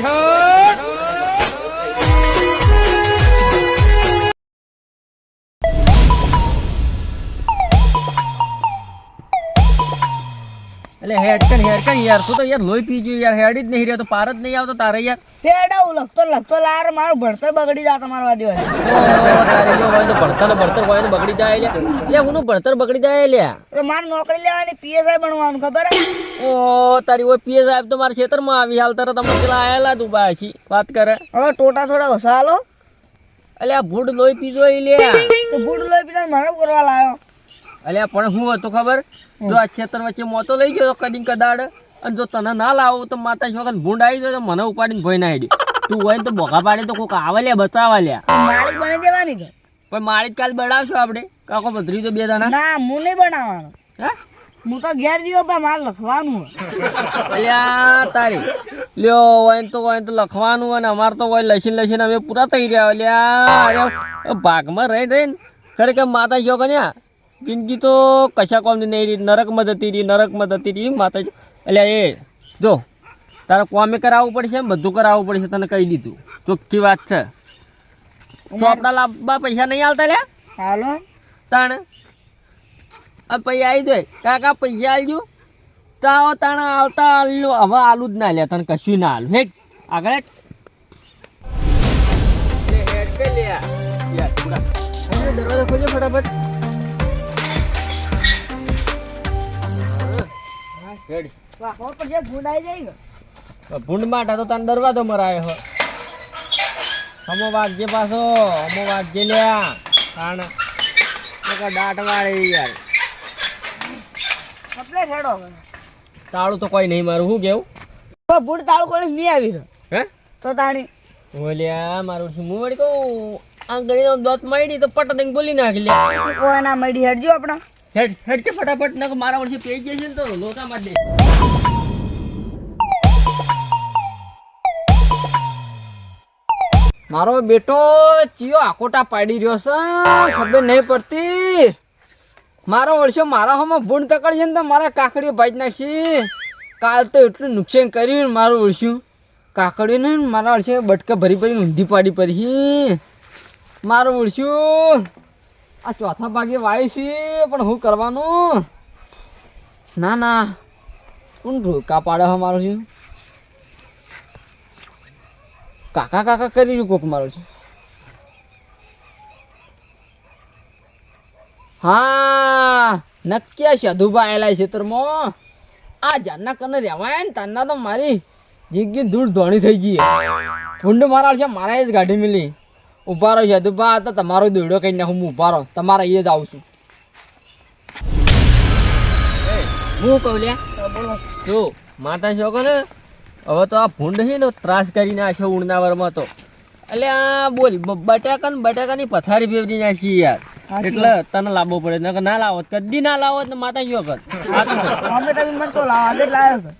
Hee-haw! એટલે હેડ કન યાર. તું તો યાર લોહી પી ગયું યાર. હેડ જ નહીં રહ્યો તો પાર જ નહીં આવતો તારે યાર. પેડા હું લખતો લખતો. લાર મારું ભણતર બગડી જાય તમારો હોય. તો ભણતર ભણતર હોય ને બગડી જાય લ્યા. લે હું ભણતર બગડી જાય લ્યા. એટલે મારે નોકરી લેવાની પીએસઆઈ બનવાનું ખબર ઓ તારી ઓય પીએ સાહેબ તો મારા ખેતરમાં આવી. હાલ તારે તમે પેલા આયેલા દુબાઈ વાત કરે. હવે ટોટા થોડા હસાલો અલ્યા ભૂડ લોહી પીધો લ્યા. ભૂડ લોહી પીને મારે કરવા લાયો. અલ્યા પણ હું હતું ખબર? જો આ ખેતર વચ્ચે મોતો લઈ ગયો કદી કદાડ અને જો તને ના લાવો તો માતા છોકરા ભૂંડ આવી જાય તો મને ઉપાડીને ભોય ના હેડી તું હોય તો બોઘા પાડી તો કોઈક આવે લે બચાવા લ્યા. માળી બની દેવાની છે. પણ મારી કાલ બળાવશું આપણે? કાકો ભદ્રી તો બે દાણા ના હું નહીં બનાવવાનો. હે? હું તો ઘેર રહ્યો પણ મારે લખવાનું અલ્યા તારી. લ્યો હોય તો હોય તો લખવાનું અને અમારે તો હોય લસીને લસીને અમે પૂરા થઈ રહ્યા અલ્યા. ભાગમાં રહી રહીને ખરેખર માતા જો કન્યા જિંદગી તો કશા કોમની નહીં રહી. નરકમાં જતી રહી નરકમાં જતી રહી. માતા એટલે એ જો તારે કોમે કરાવવું પડશે બધું કરાવવું પડશે તને કહી દીધું. ચોખ્ખી વાત છે. ચોપડા લાવવા પૈસા નહીં આવતા લે હાલો? તાણ? આ પૈસા આવી જાય. કાકા પૈસા આલજો. તાવ તાણ આવતા આલ્યો હવે આલુ જ ના લે તને કશું ના આલું. હે આગળ દરવાજો ખોલજો ફટાફટ. હેડ. વાહો પછી ગુંડાઈ જાય કે ભૂંડ માટા તો તને દરવાજો મરાય હો. હમો વાગજે પાછો હમો વાગજે લ્યા. નકર દાટ વાળી યાર. કપલે હેડો. તાળું તો કોઈ નહીં મારું શું કેવું? તો બુડ તાળું કોઈ નહીં આવી હે? તો તાણી. ઓલ્યા મારું શું હું વળી કહું આંગળીનો દોત મળી તો પટ દઈને બોલી નાખી લે. ઓ એના મળી હેડજો આપણા. હેડ હેડ કે ફટાફટ, નકર મારા વર્ષે પેજ જશે ને તો લોકા માટે મારો બેટો ચિયો આકોટા પાડી રહ્યો છે, ખબર નહીં પડતી. મારો વર્ષો મારા હોમાં ભૂંડ તકડશે ને તો મારા કાકડીઓ ભાજી નાખશે. કાલ તો એટલું નુકસાન કર્યું મારું વર્ષું કાકડીઓ ને મારા વર્ષે બટકા ભરી ભરીને ઊંધી પાડી પડી મારું વર્ષું આ ચોથા ભાગે વાય છે, પણ હું કરવાનું? ના ના. કોણ રોકા પાડે છે? કાકા કાકા કરી રહ્યું કોક મારો છે? હા, નક્કી સાધુભા આયેલા છે તરમાં આ જાનના કને રહેવાય ને તારના તો મારી જિંદગી ધૂળ ધોણી થઈ ગઈ ફૂંડ મારા છે મારા જ ગાડી મિલી. ઊભા રહો સાધુભા તો તમારો દોડો કઈ નાખું હું ઊભા રહો. તમારા એ જ આવું છું. હું કહું જો માતા છોકરો ને? હવે તો આ ભૂંડ છે ને ત્રાસ કરી નાખ્યો ઉડનાવરમાં તો. એટલે આ બોલ બટાકા ને બટાકાની પથારી ફેરવી નાખી યાર. એટલે તને લાવવો પડે નકર ના લાવો કદી ના લાવો તો માતા શો અમે તમે મને તો લાવ આજે લાવ્યો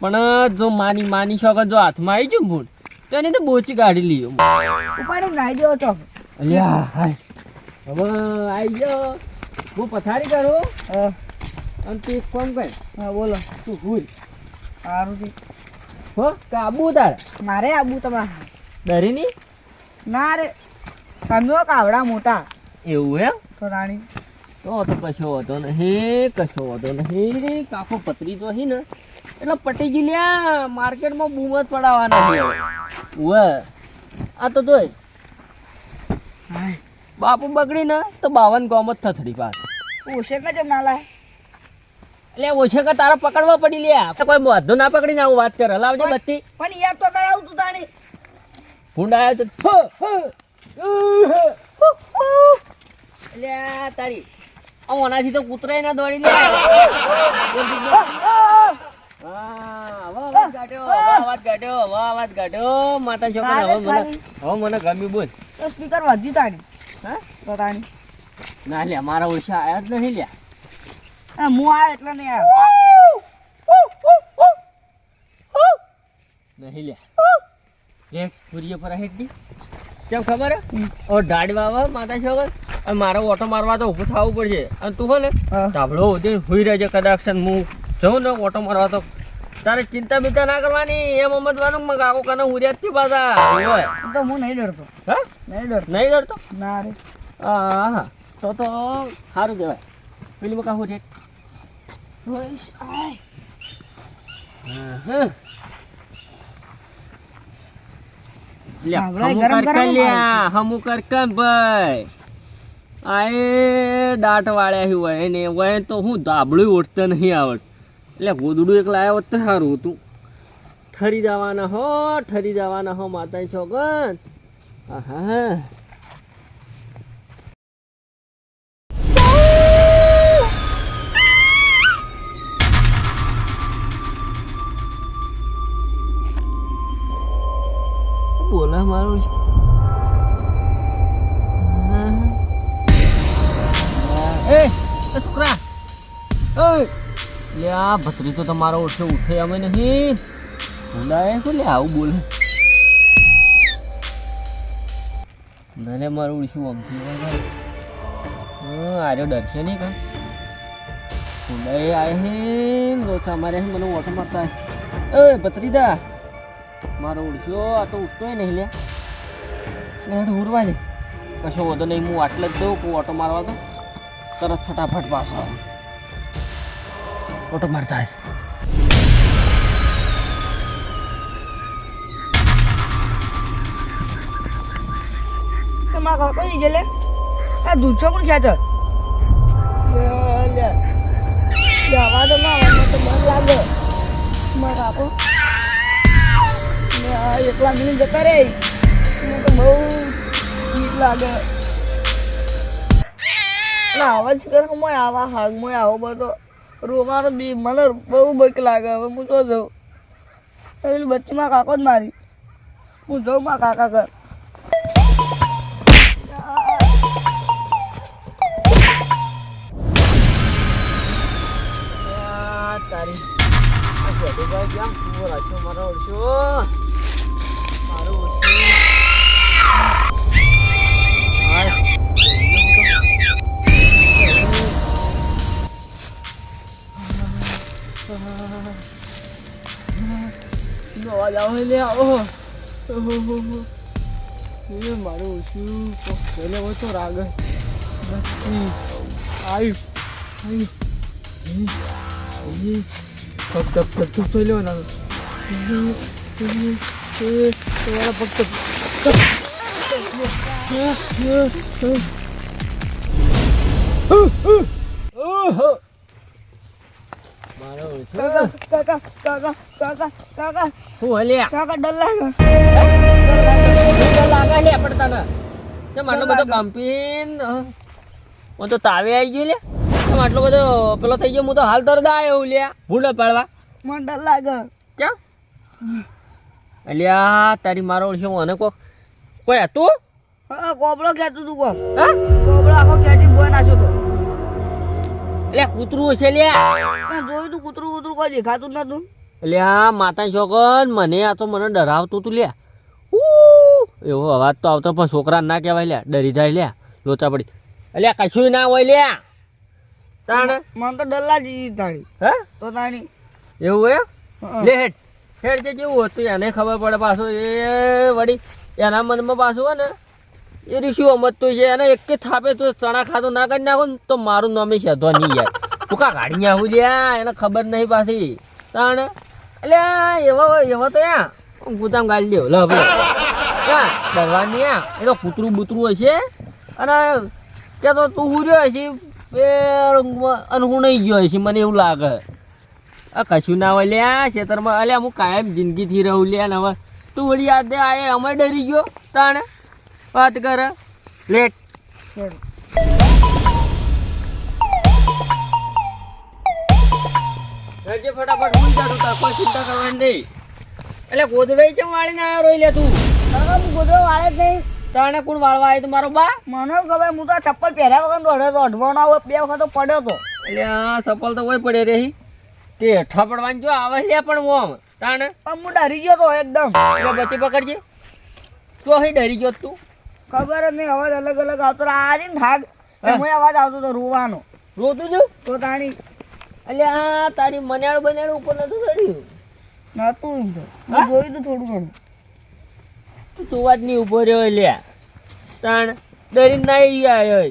પણ જો માની માની છોકર જો હાથમાં આવી ગયું ભૂંડ? તો એને તો બોચી કાઢી લીધો ઉપાડી નાઈ દેવો તો. અલ્યા હાય. હવે આઈ ગયો. હું પથારી કરું? અને તું એક કોમ કર. હા બોલો. તું ભૂલ સારું છે. હો કાબુ તાર? મારે આબુ તમારે. ડરીની? ના રે. તમે કાવડા મોટા. એવું હે તો રાણી. તો તો કશો હતો નહીં. કશો હતો નહીં. કાકો પતરી તો હી ને. એટલે પટી ગઈ લ્યા. માર્કેટમાં બૂમ જ પડાવવાના છે. ઉવે. આ તો જોઈ. બાપુ બગડી ને તો બાવન ગોમ જ થથડી પાસ ઓછે કે જેમ ના લાય એટલે ઓછે કે તારા પકડવા પડી લ્યા. કોઈ વાંધો ના પકડીને આવું વાત કરે. લાવજે બત્તી. પણ યાદ તો કરાવું તું તાણી. ભૂંડ આવ્યો તો. અલ્યા તારી આ ઓનાથી તો કૂતરાય ના દોડી લે. ના લ્યા મારા ઓછા આયા જ નહીં લ્યા. હા, આવ્યો એટલે નહીં આવ્યો નહીં લ્યા. એક પૂરીએ પર હેડી કેમ ખબર હે? ઓ ડાડી વાવા માતા છોકર અને મારો ઓટો મારવા તો ઊભું થવું પડશે. અને તું હો ને હા. ધાબળો ઉધીને રહેજે કદાચ હું જઉં ને ઓટો મારવા તો. તારે ચિંતા બિંતા ના કરવાની એમ સમજવાનું કે કાકો કને ઉર્યા થી પાછા. હું તો હું નહીં ડરતો. હા? નહીં ડરતો. નહીં ડરતો? ના રે. હા હા તો તો સારું કહેવાય. પેલી બકા હું છે રોઈશ, આય. લે ભાવરાય હમું ગરમ કર ગરમ કર લ્યા હમું કર કર ભાઈ. આ એ દાંત વાળ્યા હોય એને હોય તો હું દાબડું ઓળતા નહીં આવડ એટલે ગોદડું એક હોત તો સારું હતું. ઠરી જવાના હો ઠરી જવાના હો માતા છોકન હા બોલે મારું એ છોકરા. લે, આ ભત્રી તો તમારો ઓછો ઉઠે અમે નહીં. બોલાય શું, લે, આવું બોલે. મને મારું ઉડશું અમથી આર્યો ડરશે નહીં કા? બોલાય આવે હે, લોચા મારે મને ઓટો મારતા. એ ભત્રીદા મારો ઉડશો આ તો ઉઠતોય નહીં લે. લે ઉડવા દે. કશો વધો નહીં હું આટલે જ દઉં કહું ઓટો મારવા તો તરત ફટાફટ પાછો આવે. ઓટો મારતા મારા કાકો નહીં ગયેલે આ દૂધસો કોણ ખેંચે લે લે. આવા તો ના આવા તો મન લાગે. મારા કાકો. એકલા મિલી જતા રે મને તો બહુ બીક લાગે. ના અવાજ કરે મોય આવા હાગ મોય આવો બધો. રોવાનો બી મને બહુ બીક લાગે. હવે હું તો જઉં? પેલી બચ્ચીમાં કાકો જ મારી. હું જઉં માં કાકા આ તારી. કેમ કૂવો રાખ્યો મારો ઓળશો નો અવાજ આવે લે આવો ઓહોહો. એ મારું ઓછું પહેલે હોય તો રાગ નથી આવ્યું આવ્યું ફક્ત ફક્ત થઈ લેવો ના તમારા ફક્ત ઓહો મારો ઓળશો કાકા કાકા કાકા કાકા કાકા. હું હલ્યા. કાકા ડર લાગે. તો લાગે લે પણ તને કેમ આટલો બધો કંપીન હું? તો તાવે આવી ગયો લે આટલો બધો પેલો થઈ ગયો હું તો હાલ તરત આવ્યો લ્યા. ભૂંડો પાડવા. મને ડર લાગે. ક્યાં? અલ્યા તારી મારો ઓળશે મને કોક. કોઈ હતું? કોબળો ખેંચતું તું કોક. હા? કોબળો આખો ખેંચી બોય નાખ્યો તો. એટલે કૂતરું હશે લે. જોયું તું કૂતરું કૂતરું કોઈ દેખાતું જ એટલે આ માતા છોકન મને આ તો મને ડરાવતું તું લે. એવો અવાજ તો આવતો પણ છોકરા ના કહેવાય લ્યા ડરી જાય લ્યા લોચા પડી. એટલે કશું ના હોય લે. તાણે? મને તો ડર લાગી તાણી. હે? તો તાણી. એવું હં. લે હેઠ હેઠ જે જેવું હતું એને ખબર પડે પાછું. એ વળી એના મનમાં પાછું હોય ને એ રીશું તો છે એને એક થાપે તું ચણા ખાતો ના કરી નાખો ને તો મારું નામે શેધો નહીં યાર તું કા ગાડી આવું લ્યા? એને ખબર નહીં પાછી. તાણ? એટલે એવો એવો તો યા. ગુતામ ગાડી લ્યો લ ક્યાં ડરવાની યા. એ તો કૂતરું બૂતરું હશે. અને કે તો તું હુર્યો હશે? અને હું નહીં ગયો હશે. મને એવું લાગે. આ કશું ના હોય લ્યા. ખેતરમાં અલ્યા, હું કાયમ જિંદગીથી રહું લ્યા. ને હવે તું વળી યાદ દે આયે અમે ડરી ગયો. તાણે? વાત કર. લેટ. રજે ફટાફટ હું જાડું તાર કોઈ ચિંતા કરવાની નહીં. એટલે ગોદડાઈ કેમ વાળીને આવ્યો રોઈ લે તું? હું ગોદડો વાળે જ નહીં. તાણે કોણ વાળવા આવ્યો તું મારો બા? મને ખબર હું તો ચપ્પલ પહેર્યા વગર દોડ્યો તો બે વખત તો પડ્યો તો. એટલે આ ચપ્પલ તો પડે રહી તે હેઠા પડવાની જો આવે લે પણ ઓમ તાણે? પણ હું ડરી ગયો તો એકદમ. એટલે બચી પકડજે. તો ડરી ગયો તું. ખબર જ નહીં અવાજ અલગ અલગ આવતો આજે ને થાક હું. અવાજ આવતો હતો રોવાનો. રોતું છું તો તાણી. એટલે આ તારી મનાળું બનાળું ઉપર નતું ચડ્યું? નતું એમ તો. હું? જોયું તું થોડું ઘણું. તું તું વાત નહીં ઊભો રહ્યો લ્યા તાણ ડરીને ના આવ્યો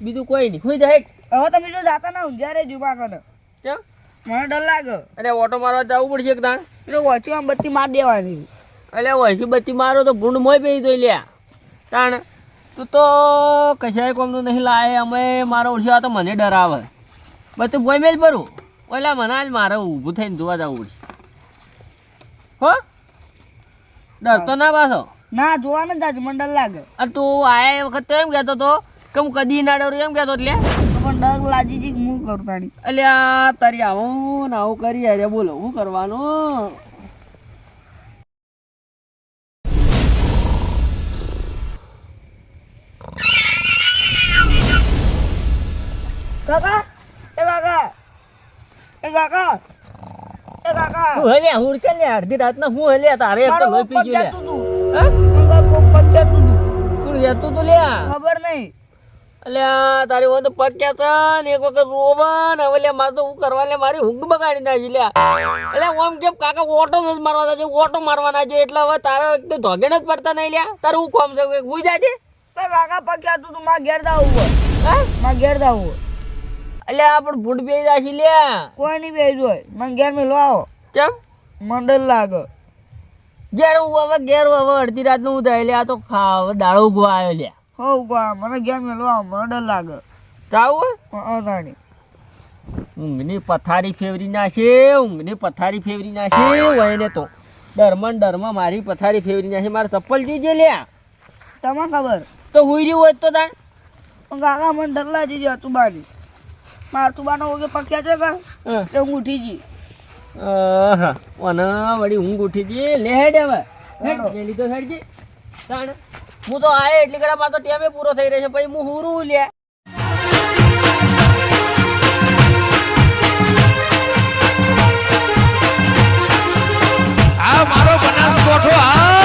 બીજું કોઈ નહીં. ખુઈ જાય? હવે તમે જો જાતા ના ઊંઝા રે જુબા કરે કેમ? મને ડર લાગે. અરે ઓટો મારવા જવું પડશે એક પેલો વચ્ચે બત્તી માર દેવાની. એટલે વહીથી બત્તી મારો તો ભૂંડ મોય પેઈ તો લ્યા તાણ તું તો કશાય કોમનું નહીં લાવે અમે મારો ઓળખ્યો તો મને ડરાવે. બધું ભોય મેલ ભરું. ઓલા મને આજ મારે ઊભું થઈને જોવા જવું છે. હો? ડરતો ના પાછો ના જોવાનું જ ડર લાગે. અને તું આયા એ વખત તો એમ કહેતો તો કે હું કદી ના ડરું એમ કહેતો એટલે. પણ ડર લાજી જી હું કરું તારી? એટલે તારી આવું ને આવું કરી અરે બોલો શું કરવાનું? કાકા. એ કાકા. હું હલ્યા હું કે લે અડધી રાતના હું હલ્યા તારે એક લોહી પી પગ ગયું તું. હા? મારો પગ જતું તું. તું રહેતું તું લ્યા. ખબર નહીં. અલ્યા તારી હોય તો પગ ક્યાં ને એક વખત રોવન. હવે લ્યા મારે તો હું કરવા લે મારી ઊંઘ બગાડી નાખી લ્યા. એટલે ઓમ કેમ કાકા ઓટો નથી મારવાના છે ઓટો મારવાના છે એટલે હવે તારે એકદમ ધોગેણ જ પડતા નહીં લ્યા. તારું હું કોમ છે? હું જાજે. કાકા પગ તું તું? મારા ઘેર હા? ઘેર જાવું એટલે આપણ ભૂટ ભૂંડ બે જાશી લ્યા. કોઈ નહીં બેસું હોય મને ઘેર મેં આવો. કેમ? મંડળ લાગે. ઘેર હું હવે ઘેર હવે અડધી રાતનું નું થાય લ્યા આ તો ખાવ દાળો ઉગવા આવ્યો લે હો ગા મને ઘેર મેં લાવો મંડળ લાગે. હા. તાણી ઊંઘની પથારી ફેવરી નાખે ઊંઘની પથારી ફેવરી નાખે વયને તો. ડરમાં ડરમાં મારી પથારી ફેવરી નાખે મારે ચપ્પલ જીજે લ્યા. તમે ખબર? તો હુઈ રહ્યું હોય તો તાણ? કાકા મને ડર જીજે ગયો તુબાની માર સુબાનો ઓગે પક્યા છે કા એ ઊંઘીજી વળી ઊંઘ ઉઠીજી હું તો આય એટલી ઘડા માર તો ટેમે પૂરો થઈ રહ્યો છે. પછી હું હુરું લે. આ મારો બનાસકોઠો આ